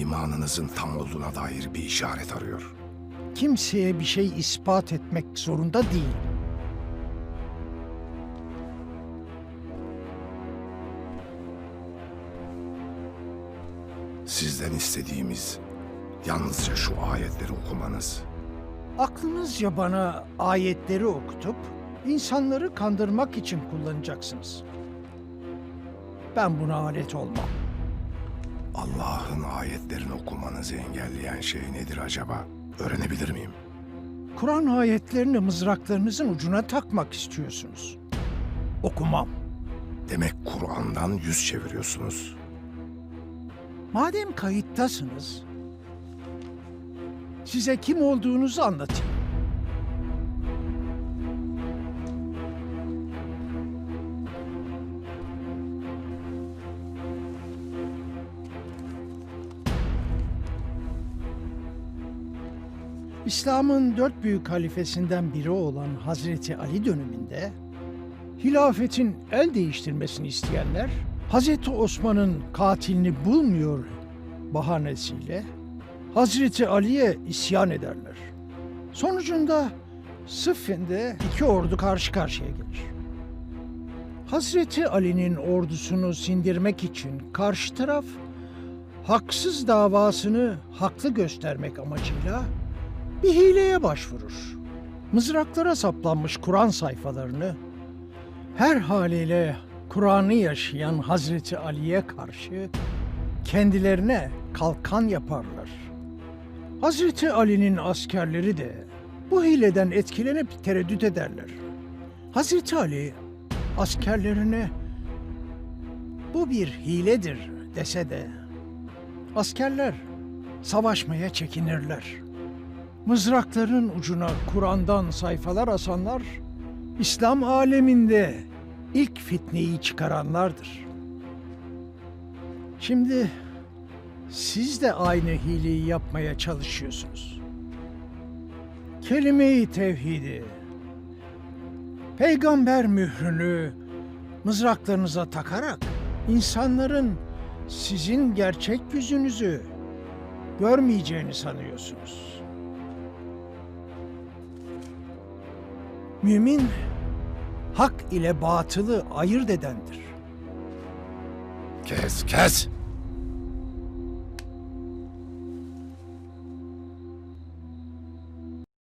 imanınızın tam olduğuna dair bir işaret arıyor. Kimseye bir şey ispat etmek zorunda değil. Sizden istediğimiz yalnızca şu ayetleri okumanız. Aklınızca bana ayetleri okutup insanları kandırmak için kullanacaksınız. Ben buna alet olmam. Allah'ın ayetlerini okumanızı engelleyen şey nedir acaba? Öğrenebilir miyim? Kur'an ayetlerini mızraklarınızın ucuna takmak istiyorsunuz. Okumam. Demek Kur'an'dan yüz çeviriyorsunuz. Madem kayıttasınız, size kim olduğunuzu anlatayım. İslam'ın dört büyük halifesinden biri olan Hazreti Ali döneminde hilafetin el değiştirmesini isteyenler Hazreti Osman'ın katilini bulmuyor bahanesiyle Hazreti Ali'ye isyan ederler. Sonucunda Sıffin'de iki ordu karşı karşıya gelir. Hazreti Ali'nin ordusunu sindirmek için karşı taraf haksız davasını haklı göstermek amacıyla bir hileye başvurur. Mızraklara saplanmış Kur'an sayfalarını her haliyle Kur'an'ı yaşayan Hazreti Ali'ye karşı kendilerine kalkan yaparlar. Hazreti Ali'nin askerleri de bu hileden etkilenip tereddüt ederler. Hazreti Ali askerlerine bu bir hiledir dese de askerler savaşmaya çekinirler. Mızrakların ucuna Kur'an'dan sayfalar asanlar İslam aleminde ilk fitneyi çıkaranlardır. Şimdi siz de aynı hileyi yapmaya çalışıyorsunuz. Kelime-i tevhidi, peygamber mührünü mızraklarınıza takarak insanların sizin gerçek yüzünüzü görmeyeceğini sanıyorsunuz. Mümin hak ile batılı ayırt edendir. Kes, kes!